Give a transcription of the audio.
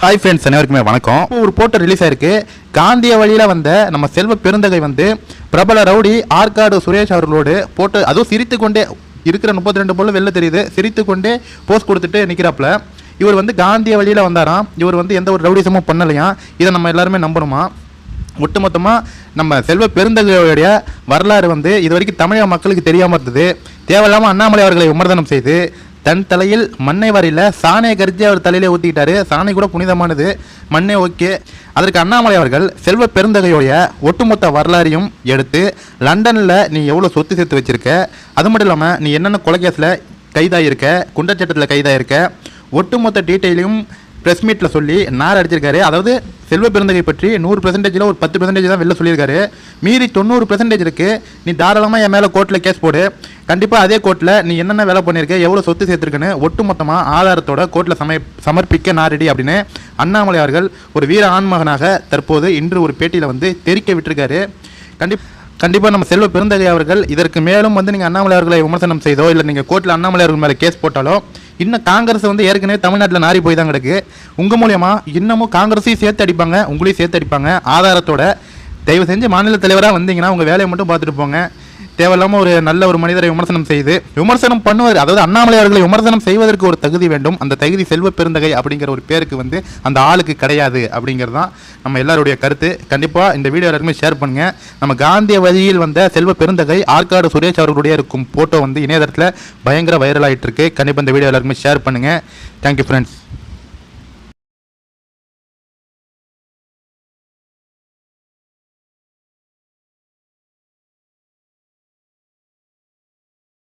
Hi friends அனைவருக்குமே வணக்கம். ஒரு போட்டோ ரிலீஸ் ஆயிருக்கு. காந்திய வழியில் வந்த நம்ம செல்வ பெருந்தகை வந்து பிரபல ரவுடி ஆற்காடு சுரேஷ் அவர்களோடு போட்டு அதுவும் சிரித்து கொண்டே இருக்கிற முப்பத்தி ரெண்டு போல வெளில தெரியுது. சிரித்து கொண்டே போஸ்ட் கொடுத்துட்டு நிற்கிறாப்புல இவர் வந்து காந்திய வழியில் வந்தாராம். இவர் வந்து எந்த ஒரு ரவுடிசமும் பண்ணலையாம் இதை நம்ம எல்லாருமே நம்பணுமா? ஒட்டுமொத்தமாக நம்ம செல்வ பெருந்தகையுடைய வரலாறு வந்து இது வரைக்கும் தமிழக மக்களுக்கு தெரியாமல் இருந்தது. தேவையில்லாமல் அண்ணாமலை அவர்களை விமர்சனம் செய்து தன் தலையில் மண்ணை வரையில் சாணையை கரிச்சு அவர் தலையிலே ஊற்றிக்கிட்டாரு சாணை கூட புனிதமானது. மண்ணே ஓகே. அதற்கு அண்ணாமலை அவர்கள் செல்வ பெருந்தகையுடைய ஒட்டுமொத்த வரலாறையும் எடுத்து லண்டனில் நீ எவ்வளோ சொத்து சேர்த்து வச்சிருக்க? அது மட்டும் இல்லாமல் நீ என்னென்ன கொலைகேஸில் கைதாகிருக்க குண்டச்சட்டத்தில் கைதாகிருக்க ஒட்டுமொத்த டீட்டெயிலையும் ப்ரெஸ் மீட்டில் சொல்லி நார் அடிச்சிருக்காரு. அதாவது செல்வ பெருந்தகை பற்றி நூறு பெர்சன்டேஜில் ஒரு பத்து பெர்சன்டேஜ் தான் வெளில சொல்லியிருக்காரு. மீறி தொண்ணூறு பெர்சன்டேஜ் இருக்குது நீ தாராளமாக என் மேலே கோர்ட்டில் கேஸ் போடு. கண்டிப்பாக அதே கோர்ட்டில் நீ என்னென்ன வேலை பண்ணியிருக்க எவ்வளோ சொத்து சேர்த்துருக்குன்னு ஒட்டுமொத்தமாக ஆதாரத்தோட கோர்ட்டில் சமய சமர்ப்பிக்க நான் ரெடி அப்படின்னு அண்ணாமலை அவர்கள் ஒரு வீர ஆண்மகனாக தற்போது இன்று ஒரு பேட்டியில் வந்து தெரிக்க விட்டுருக்காரு. கண்டிப்பாக கண்டிப்பாக நம்ம செல்வ பெருந்தகை அவர்கள் இதற்கு மேலும் வந்து நீங்கள் அண்ணாமலை அவர்களை விமர்சனம் செய்தோ இல்லை நீங்கள் கோர்ட்டில் அண்ணாமலை அவர்கள் மேலே கேஸ் போட்டாலோ இன்னும் காங்கிரஸ் வந்து ஏற்கனவே தமிழ்நாட்டில் நாரி போய் தான் கிடக்கு. உங்கள் மூலியமாக இன்னமும் காங்கிரஸையும் சேர்த்து அடிப்பாங்க உங்களையும் சேர்த்து அடிப்பாங்க. ஆதாரத்தோட தயவு செஞ்சு மாநில தலைவராக வந்தீங்கன்னா உங்கள் வேலையை மட்டும் பார்த்துட்டு போங்க. தேவையில்லாமல் ஒரு நல்ல ஒரு மனிதரை விமர்சனம் செய்து விமர்சனம் பண்ணுவார். அதாவது அண்ணாமலை அவர்களை விமர்சனம் செய்வதற்கு ஒரு தகுதி வேண்டும். அந்த தகுதி செல்வ பெருந்தகை அப்படிங்கிற ஒரு பேருக்கு வந்து அந்த ஆளுக்கு கிடையாது அப்படிங்கிறது தான் நம்ம எல்லாருடைய கருத்து. கண்டிப்பாக இந்த வீடியோ எல்லாருமே ஷேர் பண்ணுங்க. நம்ம காந்திய வழியில் வந்த செல்வ பெருந்தகை ஆற்காடு சுரேஷ் அவர்களுடைய இருக்கும் போட்டோ வந்து இணையதளத்தில் பயங்கர வைரல் இருக்கு கண்டிப்பாக இந்த வீடியோ எல்லாருமே ஷேர் பண்ணுங்க. Thank you friends